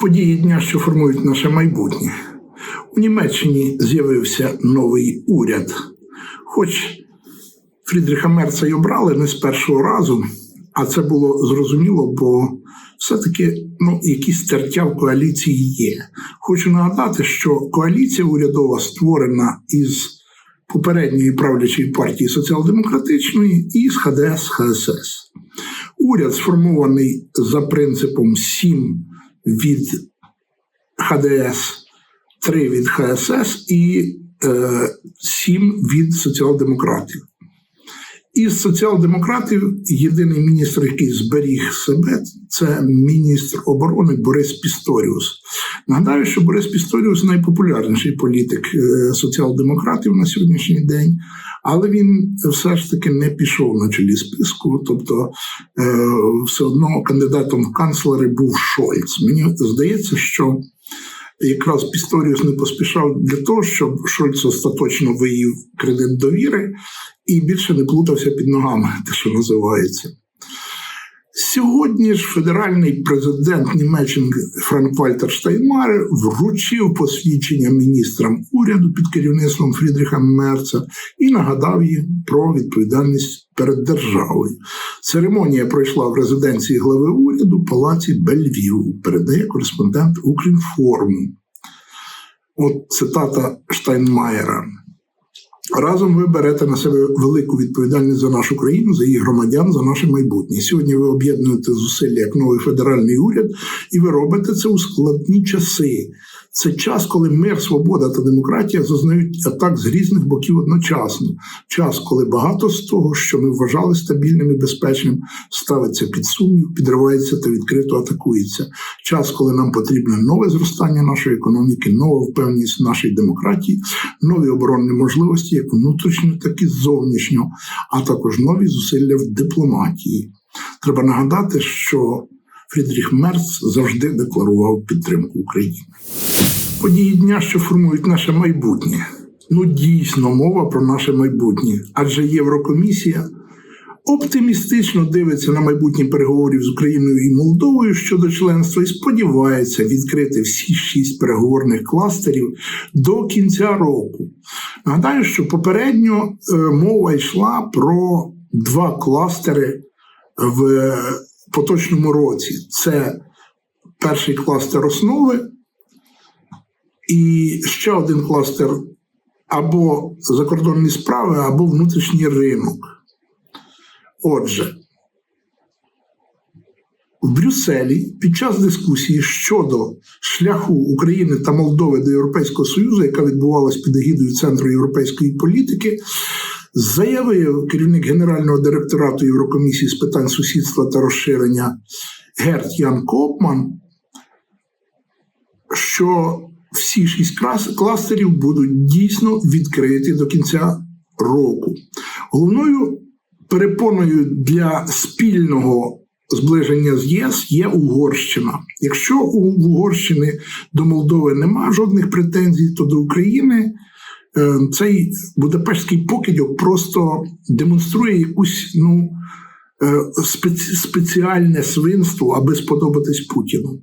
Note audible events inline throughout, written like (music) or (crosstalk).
Події дня, що формують наше майбутнє. У Німеччині з'явився новий уряд. Хоч Фрідріха Мерца й обрали не з першого разу, а це було зрозуміло, бо все-таки ну, якісь тертя в коаліції є. Хочу нагадати, що коаліція урядова створена із попередньої правлячої партії соціал-демократичної і з ХДС ХСС. Уряд сформований за принципом 7 від ХДС, 3 від ХСС і е, 7 від соціал-демократів. Із соціал-демократів єдиний міністр, який зберіг себе, це міністр оборони Борис Пісторіус. Нагадаю, що Борис Пісторіус найпопулярніший політик е, соціал-демократів на сьогоднішній день, але він все ж таки не пішов на чолі списку. Тобто, е, все одно кандидатом в канцлери був Шольц. Мені здається, що якраз Пісторіус не поспішав для того, щоб Шольц остаточно виїв кредит довіри і більше не плутався під ногами, те, що називається. Сьогодні ж федеральний президент Німеччини Франк Вальтер Штайнмайер вручив посвідчення міністрам уряду під керівництвом Фрідріха Мерца і нагадав їм про відповідальність перед державою. Церемонія пройшла в резиденції глави уряду палаці Бельвів, передає кореспондент Укрінформу. От цитата Штайнмаєра. Разом ви берете на себе велику відповідальність за нашу країну, за її громадян, за наше майбутнє. Сьогодні ви об'єднуєте зусилля як новий федеральний уряд, і ви робите це у складні часи. Це час, коли мир, свобода та демократія зазнають атак з різних боків одночасно. Час, коли багато з того, що ми вважали стабільним і безпечним, ставиться під сумнів, підривається та відкрито атакується. Час, коли нам потрібне нове зростання нашої економіки, нова впевненість нашої демократії, нові оборонні можливості, як внутрішньо, так і зовнішньо, а також нові зусилля в дипломатії. Треба нагадати, що Фрідріх Мерц завжди декларував підтримку України. Події дня, що формують наше майбутнє. Ну, дійсно, мова про наше майбутнє, адже Єврокомісія оптимістично дивиться на майбутні переговорів з Україною і Молдовою щодо членства і сподівається відкрити всі шість переговорних кластерів до кінця року. Нагадаю, що попередньо е, мова йшла про два кластери в поточному році. Це перший кластер основи. І ще один кластер або закордонні справи, або внутрішній ринок. Отже, в Брюсселі під час дискусії щодо шляху України та Молдови до Європейського Союзу, яка відбувалась під егідою Центру європейської політики, заявив керівник Генерального директорату Єврокомісії з питань сусідства та розширення Герт Ян Копман, що всі шість кластерів будуть дійсно відкриті до кінця року. Головною перепоною для спільного зближення з ЄС є Угорщина. Якщо у Угорщини до Молдови немає жодних претензій, то до України е, цей Будапештський покидьок просто демонструє якусь ну, е, спеці спеціальне свинство, аби сподобатись Путіну.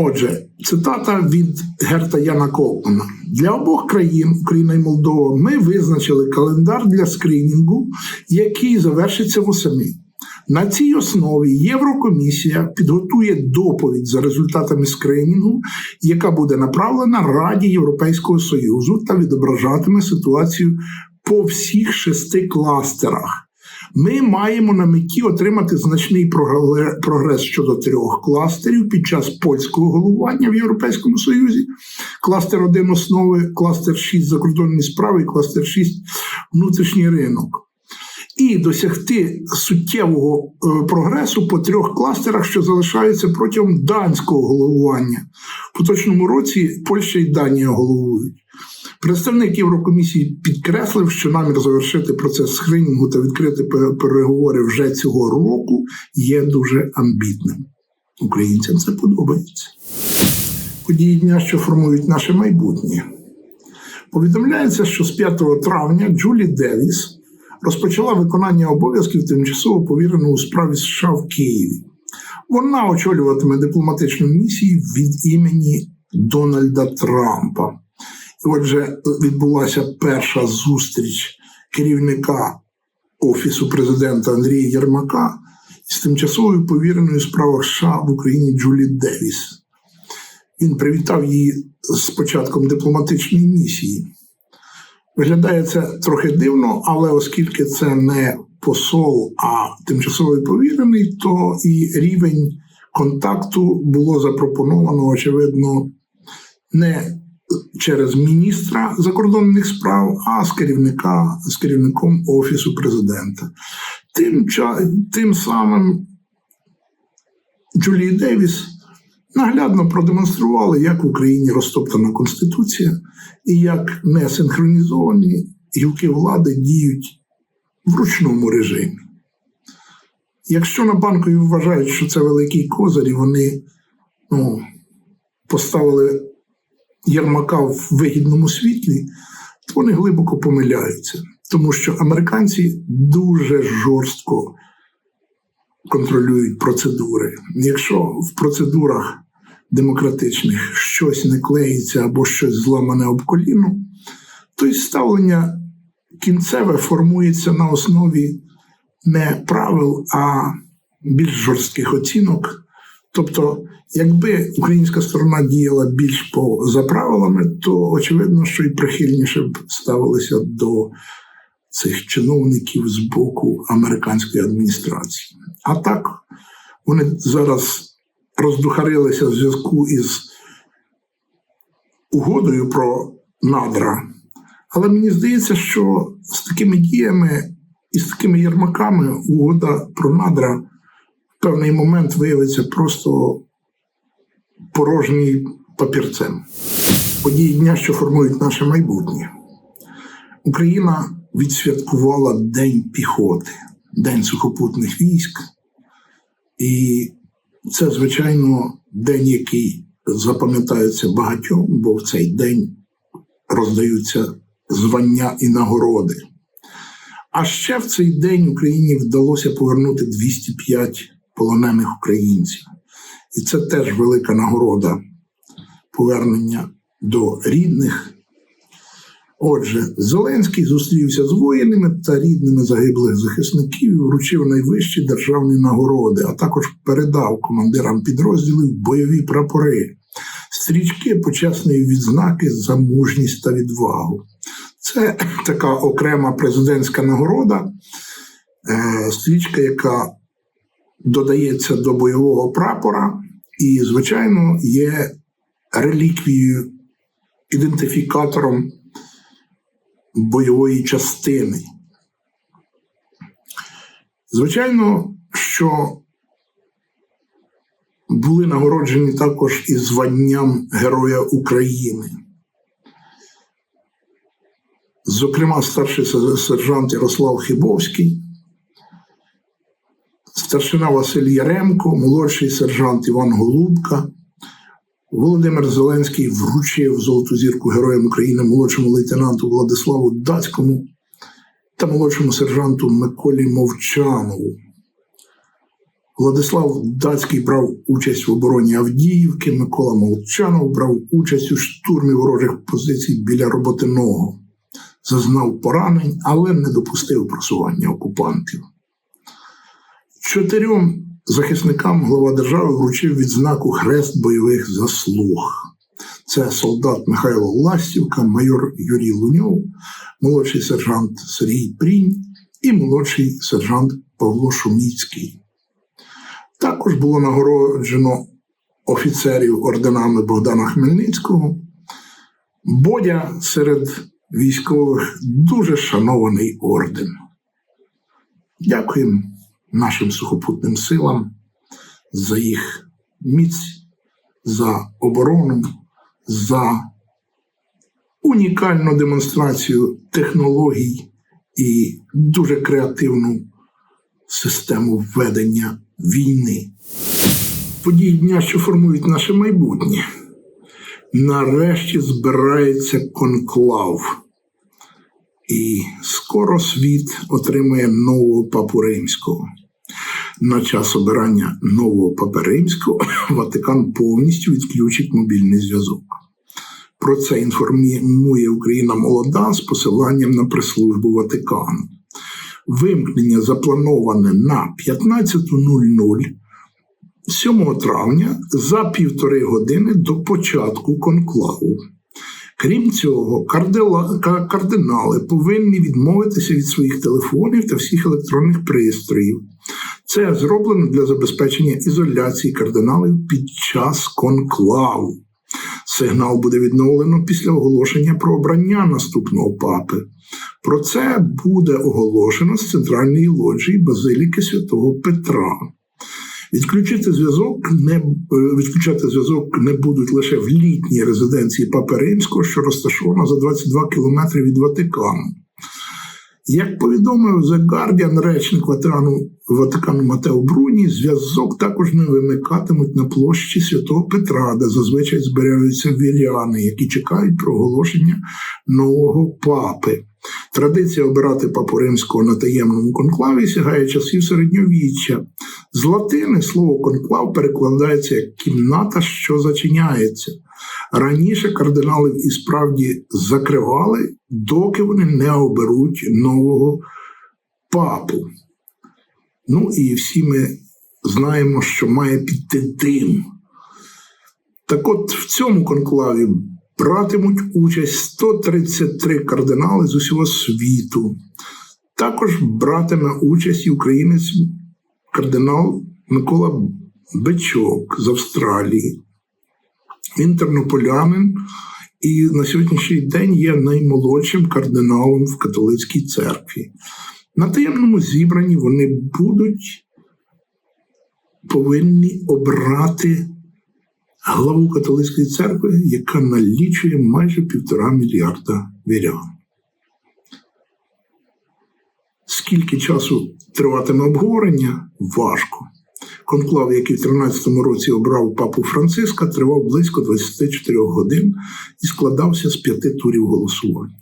Отже, цитата від Герта Яна Колпмана. Для обох країн, Україна і Молдова, ми визначили календар для скринінгу, який завершиться восени. На цій основі Єврокомісія підготує доповідь за результатами скринінгу, яка буде направлена Раді Європейського Союзу та відображатиме ситуацію по всіх шести кластерах. Ми маємо на меті отримати значний прогрес щодо трьох кластерів під час польського головування в Європейському Союзі. Кластер 1 основи, кластер 6 закордонні справи, і кластер 6 внутрішній ринок. І досягти суттєвого е, прогресу по трьох кластерах, що залишаються протягом данського головування. В поточному році Польща і Данія головують. Представник Єврокомісії підкреслив, що намір завершити процес скринінгу та відкрити переговори вже цього року є дуже амбітним. Українцям це подобається. Події дня, що формують наше майбутнє. Повідомляється, що з 5 травня Джулі Девіс розпочала виконання обов'язків тимчасово повіреного у справі США в Києві. Вона очолюватиме дипломатичну місію від імені Дональда Трампа. Отже, відбулася перша зустріч керівника Офісу президента Андрія Єрмака з тимчасовою повіреною справах США в Україні Джулі Девіс. Він привітав її з початком дипломатичної місії. Виглядає це трохи дивно, але оскільки це не посол, а тимчасовий повірений, то і рівень контакту було запропоновано, очевидно, не через міністра закордонних справ, а з керівника з керівником офісу президента. Тим, тим самим Джулії Девіс наглядно продемонстрували, як в Україні розтоптана Конституція і як несинхронізовані гілки влади діють в ручному режимі. Якщо на банкові вважають, що це великий козир, і вони ну, поставили Єрмака в вигідному світлі, то вони глибоко помиляються, тому що американці дуже жорстко контролюють процедури. Якщо в процедурах демократичних щось не клеїться або щось зламане об коліно, то й ставлення кінцеве формується на основі не правил, а більш жорстких оцінок. Тобто, якби українська сторона діяла більш по за правилами, то очевидно, що і прихильніше б ставилися до цих чиновників з боку американської адміністрації. А так вони зараз роздухарилися в зв'язку із угодою про надра. Але мені здається, що з такими діями і з такими єрмаками угода про надра певний момент виявиться просто порожній папірцем. Події дня, що формують наше майбутнє. Україна відсвяткувала День піхоти, День сухопутних військ. І це, звичайно, день, який запам'ятається багатьом, бо в цей день роздаються звання і нагороди. А ще в цей день Україні вдалося повернути 205 полонених українців. І це теж велика нагорода повернення до рідних. Отже, Зеленський зустрівся з воїнами та рідними загиблих захисників і вручив найвищі державні нагороди, а також передав командирам підрозділів бойові прапори, стрічки почесної відзнаки за мужність та відвагу. Це така окрема президентська нагорода, е, стрічка, яка додається до бойового прапора, і, звичайно, є реліквією, ідентифікатором бойової частини. Звичайно, що були нагороджені також і званням Героя України. Зокрема, старший сержант Ярослав Хибовський, старшина Василь Яремко, молодший сержант Іван Голубка. Володимир Зеленський вручив золоту зірку Героям України молодшому лейтенанту Владиславу Дацькому та молодшому сержанту Миколі Мовчанову. Владислав Дацький брав участь в обороні Авдіївки, Микола Мовчанов брав участь у штурмі ворожих позицій біля Роботиного, зазнав поранень, але не допустив просування окупантів. Чотирьом захисникам глава держави вручив відзнаку Хрест бойових заслуг. Це солдат Михайло Ластівка, майор Юрій Луньов, молодший сержант Сергій Прінь і молодший сержант Павло Шуміцький. Також було нагороджено офіцерів орденами Богдана Хмельницького. Бодя серед військових дуже шанований орден. Дякуємо нашим сухопутним силам за їх міць, за оборону, за унікальну демонстрацію технологій і дуже креативну систему ведення війни. Події дня, що формують наше майбутнє. нарешті збирається конклав. І скоро світ отримає нового папу римського. На час обирання нового папи римського (coughs) Ватикан повністю відключить мобільний зв'язок. Про це інформує Україна молода з посиланням на прес-службу Ватикану. Вимкнення заплановане на 15.00 7 травня за півтори години до початку конклаву. Крім цього, кардинали повинні відмовитися від своїх телефонів та всіх електронних пристроїв. Це зроблено для забезпечення ізоляції кардиналів під час конклаву. Сигнал буде відновлено після оголошення про обрання наступного папи. Про це буде оголошено з центральної лоджії Базиліки Святого Петра. Відключити зв'язок не е, відключати зв'язок не будуть лише в літній резиденції Папи Римського, що розташована за 22 кілометри від Ватикану. Як повідомив The Guardian, речник Ватикану, Ватикану Матео Бруні, зв'язок також не вимикатимуть на площі Святого Петра, де зазвичай збираються віряни, які чекають про оголошення нового папи. Традиція обирати папу римського на таємному конклаві сягає часів середньовіччя. З латини слово конклав перекладається як кімната, що зачиняється. Раніше кардиналів і справді закривали, доки вони не оберуть нового папу. Ну і всі ми знаємо, що має піти дим. Так от в цьому конклаві братимуть участь 133 кардинали з усього світу. Також братиме участь і українець кардинал Микола Бичок з Австралії. Він тернополянин і на сьогоднішній день є наймолодшим кардиналом в католицькій церкві. На таємному зібранні вони будуть повинні обрати главу католицької церкви, яка налічує майже півтора мільярда вірян. Скільки часу триватиме обговорення, важко. Конклав, який в 13 році обрав папу Франциска, тривав близько 24 годин і складався з п'яти турів голосування.